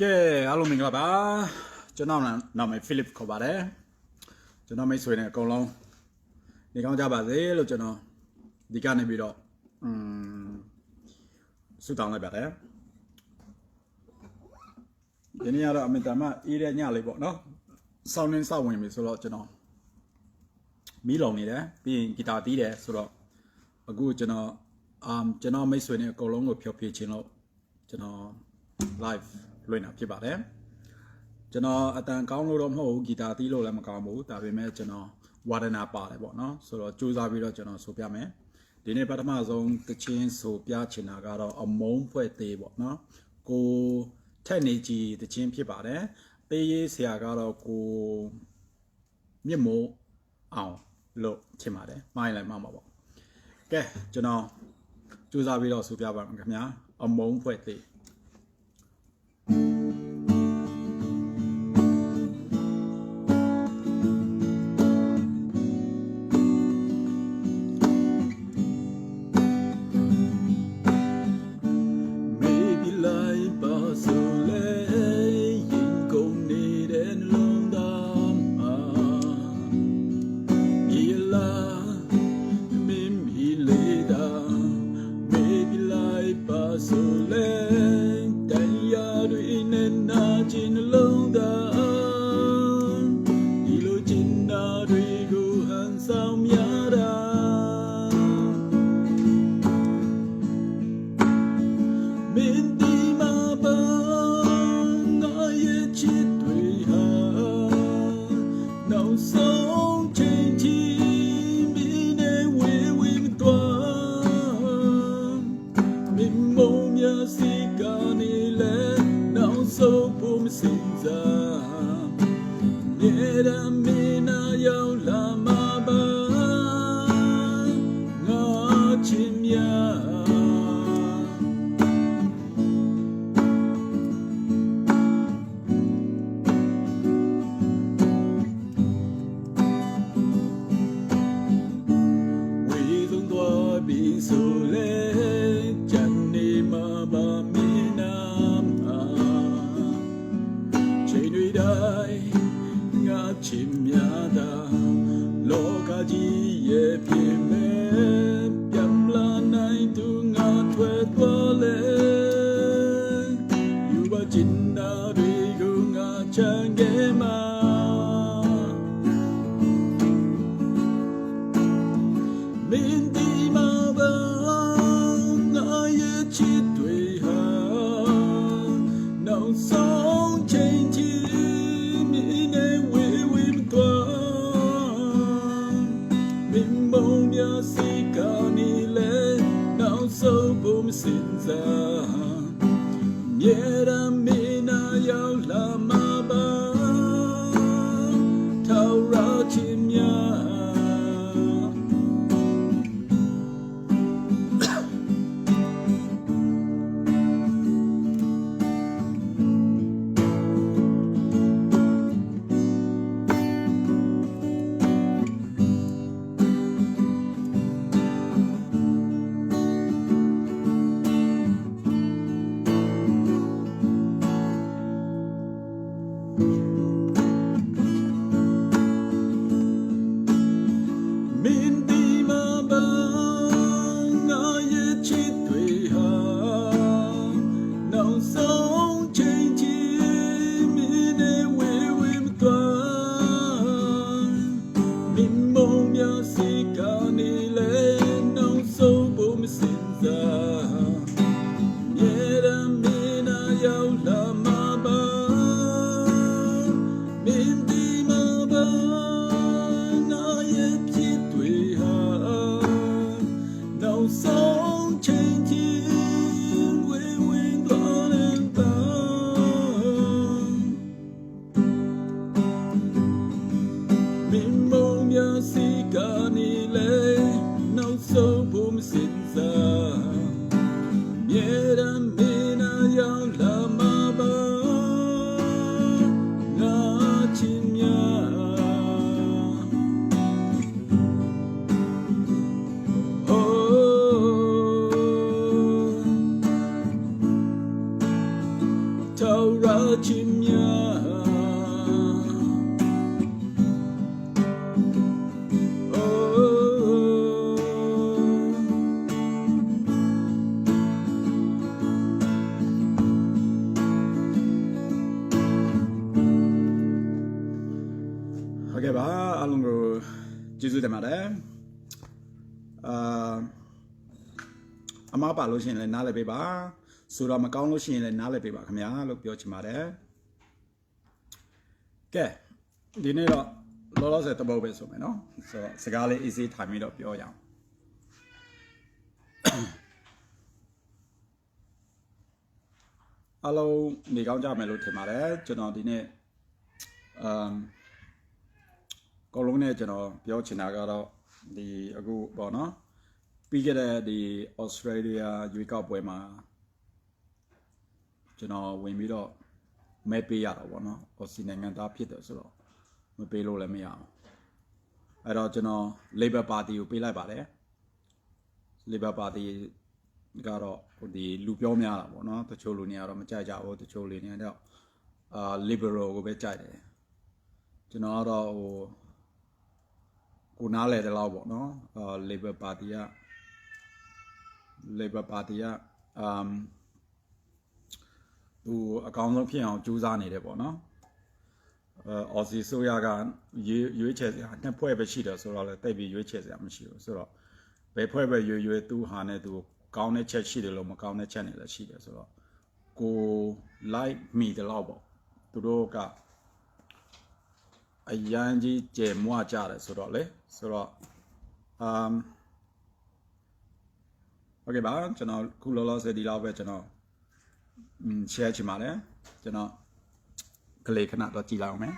ကဲအားလုံးမင်္ဂလာပါကျွန်တော်နာမည်ဖိလစ်ခေါ်ပါတယ်ကျွန်တော်မိတ်ဆွေနဲ့အကုန်လုံးနေကောင်းကြပါစေလို့ကျွန်တော်ဒီကနေပြီးတော့อืมဆုတောင်းလိုက်ပါတယ်ဒီနေ့ကတော့အမေတမအေးတဲ့ညလေးပေါ့နော်ဆောင်းနေဆောက်ဝင်ပြီဆိုတော့ကျွန်တော်မီးလုံနေတယ်ပြီးရင်ဂီတာတီးတယ်ဆိုတော့အခုကျွန်တော်အမ်ကျွန်တော်မိတ်ဆွေနဲ့အကုန်လုံးကိုဖျော်ဖြေခြင်းလို့ကျွန်တော် live လွှင့်တာဖြစ်ပါတယ်ကျွန်တော်အတန်ကောင်းလို့တော့မဟုတ်ဘူးဂီတာတီးလို့လည်းမကောင်းဘူးဒါပေမဲ့ကျွန်တော်ဝါဒနာပါတယ်ပေါ့နော်ဆိုတော့စူးစမ်းပြီးတော့ကျွန်တော်ဆိုပြမယ်ဒီနေ့ပထမဆုံးတချင်းဆိုပြချင်တာကတော့အမုန်းဖွဲ့သေးပေါ့နော်ကိုထက်နေကြီးတချင်းဖြစ်ပါတယ်ပေးရေးဆရာကတော့ကိုမြင့်မိုးအောင်လို့ချင်ပါတယ်မိုင်းလိုက်မှမှာပေါ့ကဲကျွန်တော်စူးစမ်းပြီးတော့ဆိုပြပါမယ်ခင်ဗျာအမုန်းဖွဲ့သေး နောက်ဆုံးဖို့မစ လော စီကနေလဲနောက်ဆုံးဘုံမစင်စားမြေရမ ချင်များအိုးဟုတ်ကဲ့ပါအားလုံးကိုကျေးဇူးတင်ပါတယ်အာအမားပါလို့ရှိရင်လည်းနားလည်ပေးပါ ဆိုတော့မကောင်းလို့ရှိရင်လည်းနားလည်ပေးပါခင်ဗျာလို့ပြောချင်ပါတယ်ကဲဒီနေ့တော့လောလောဆယ်တပုတ်ပဲဆိုမယ်နော်ဆိုတော့စကားလေး easy ထိုင်ပြီးတော့ပြောရအောင်အားလုံးနေကောင်းကြမယ်လို့ထင်ပါတယ်ကျွန်တော်ဒီနေ့အမ်အကုန်လုံးနဲ့ကျွန်တော်ပြောချင်တာကတော့ဒီအခုပေါ့နော်ပြီးခဲ့တဲ့ဒီ Australia ရွေးကောက်ပွဲမှာ ကျွန်တော်ဝင်ပြီးတော့မဲပေးရတာပေါ့နော် Aussie နိုင်ငံသားဖြစ်တယ်ဆိုတော့မပေးလို့လည်းမရအောင်အဲ့တော့ကျွန်တော် Labor Party ကိုပေးလိုက်ပါတယ် Labor Party ကတော့ဟိုဒီလူပြောများတာပေါ့နော်တချို့လူတွေကတော့မကြိုက်ကြဘူးတချို့လူတွေကတော့အာ liberal ကိုပဲကြိုက်တယ်ကျွန်တော်ကတော့ဟိုကိုနားလဲတဲ့လောက်ပေါ့နော်အာ Labor Party က Labor Party ကအ ဟိုအကောင်းဆုံးဖြစ်အောင်ကြိုးစားနေတယ်ပေါ့နော်အဲအော်စီဆိုရကရွေးရွေးချယ်စရာနှစ်ဖွဲ့ပဲရှိတယ်ဆိုတော့လည်းတိတ်ပြီးရွေးချယ်စရာမရှိဘူးဆိုတော့ဘယ်ဖွဲ့ပဲရွေးရွေးသူဟာနဲ့သူကောင်းတဲ့ချက်ရှိတယ်လို့မကောင်းတဲ့ချက်တွေလည်းရှိတယ်ဆိုတော့ကို like မိတယ်လို့ပေါ့သူတို့ကအရန်ကြီးကျယ်မွကြတယ်ဆိုတော့လေဆိုတော့ um okay ပါကျွန်တော်ခုလောလောဆယ်ဒီလောက်ပဲကျွန်တော် share ချင်ပါတယ်ကျွန်တော်ကလေးခဏတော့ကြည့်လိုက်အောင်မယ်